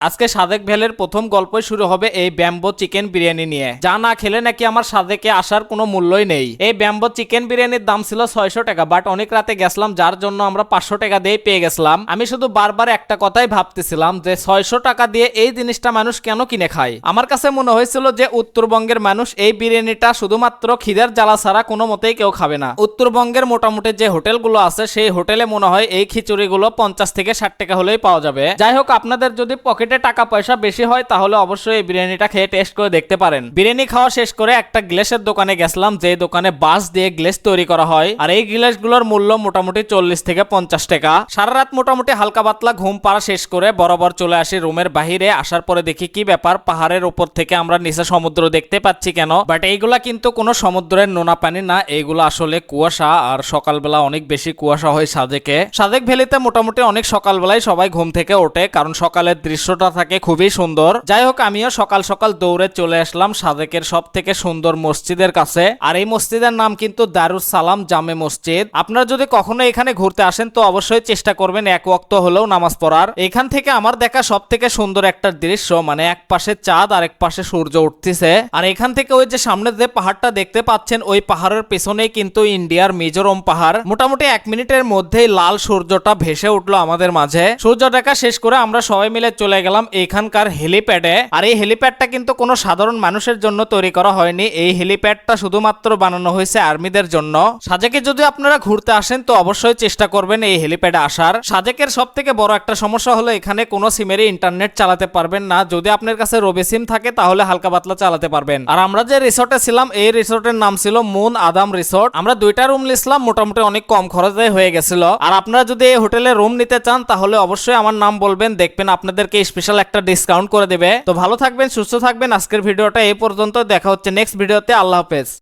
আজকে সাদেক ভেলের প্রথম গল্পই শুরু হবে এই ব্যাম্বো চিকেন বিরিয়ানি নিয়ে। যা না খেলে নাকি আমার সাদেকে আসার কোনো মূল্যই নেই। এই ব্যাম্বো চিকেন বিরিয়ানির দাম ছিল ছয়শো টাকা বাট অনেক রাতে গেছিলাম, যার জন্য আমরা পাঁচশো টাকা দিয়ে পেয়ে গেছিলাম। আমি শুধু বারবার একটা কথাই ভাবতেছিলাম যে ছয়শো টাকা দিয়ে এই জিনিসটা মানুষ কেন কিনে খায়? আমার কাছে মনে হয়েছিল যে উত্তরবঙ্গের মানুষ এই বিরিয়ানিটা শুধুমাত্র খিদের জ্বালা ছাড়া কোনো মতেই কেউ খাবে না। উত্তরবঙ্গের মোটামুটি যে হোটেলগুলো আছে, সেই হোটেলে মনে হয় এই খিচুড়িগুলো পঞ্চাশ থেকে ষাট টাকা হলেই পাওয়া যাবে। যাই হোক, আপনাদের যদি পকেটে টাকা পয়সা বেশি হয়, তাহলে অবশ্যই এই বিরিয়ানিটা খেয়ে টেস্ট করে দেখতে পারেন। বিরিয়ানি খাওয়া শেষ করে একটা গ্লেসের দোকানে গেছিলাম যে দোকানে বাঁশ দিয়ে গ্লেস তৈরি করা হয়। আর এই গ্লেসগুলোর মূল্য মোটামুটি চল্লিশ থেকে পঞ্চাশ টাকা। সারা রাত মোটামুটি হালকা পাতলা ঘুম পাড়া শেষ করে বরাবর চলে আসি রুমের বাহিরে। আসার পরে দেখি কি ব্যাপার, পাহাড়ের উপর থেকে আমরা নিচে সমুদ্র দেখতে পাচ্ছি কেন? বাট এইগুলা কিন্তু কোনো সমুদ্রের নোনা পানি না, এইগুলো আসলে কুয়াশা। আর সকালবেলা অনেক বেশি কুয়াশা হয় সাদেকে। সাদেক ভ্যালিতে মোটামুটি অনেক সকালবেলায় সবাই ঘুম থেকে ওঠে, কারণ সকালের দৃশ্যটা থাকে, খুবই সুন্দর। যাই হোক, আমিও সকাল সকাল দৌড়ে চলে আসলাম সাজেকের সব থেকে সুন্দর মসজিদের কাছে। আর এই মসজিদের নাম কিন্তু দারুস সালাম জামে মসজিদ। আপনারা যদি কখনো এখানে ঘুরতে আসেন, তো অবশ্যই চেষ্টা করবেন এক ওয়াক্ত হলেও নামাজ পড়ার। এখান থেকে আমার দেখা সব থেকে সুন্দর একটা দৃশ্য মানে এক পাশে চাঁদ আর এক পাশে সূর্য উঠতেছে। আর এখান থেকে ওই যে সামনে যে পাহাড়টা দেখতে পাচ্ছেন, ওই পাহাড়ের পেছনেই কিন্তু ইন্ডিয়ার মিজোরাম পাহাড়। মোটামুটি এক মিনিটের মধ্যেই লাল সূর্যটা ভেসে উঠল আমাদের মাঝে। সূর্য দেখা শেষ করে আমরা সবাই মিলে চলে গেলাম। এখানকার হেলিপ্যাডে। আর এই হেলিপ্যাডটা কিন্তু কোনো সাধারণ মানুষের জন্য তৈরি করা হয়নি। এই হেলিপ্যাডটা শুধুমাত্র বানানো হয়েছে আর্মিদের জন্য। সাজেকে যদি আপনারা ঘুরতে আসেন, তো অবশ্যই চেষ্টা করবেন এই হেলিপ্যাডে আসার। সাজেকের সব থেকে বড় একটা সমস্যা হলো, এখানে কোনো সিমেরই ইন্টারনেট চালাতে পারবেন না। যদি আপনার কাছে রবি সিম থাকে, তাহলে হালকা পাতলা চালাতে পারবেন। আর আমরা যে রিসোর্টে ছিলাম, এই রিসোর্টের নাম ছিল মুন আদাম রিসোর্ট। আমরা দুইটা রুম নিছিলাম মোটামুটি অনেক কম খরচে হয়ে গেছিল। আর আপনারা যদি এই হোটেলে রুম নিতে চান, তাহলে অবশ্যই আমার নাম বলবেন, দেখবেন আপনাদেরকে স্পেশাল একটা ডিসকাউন্ট করে দেবে। তো ভালো থাকবেন, সুস্থ থাকবেন। আজকের ভিডিওটা এই পর্যন্ত। দেখা হচ্ছে নেক্সট ভিডিওতে আল্লাহ হাফেজ।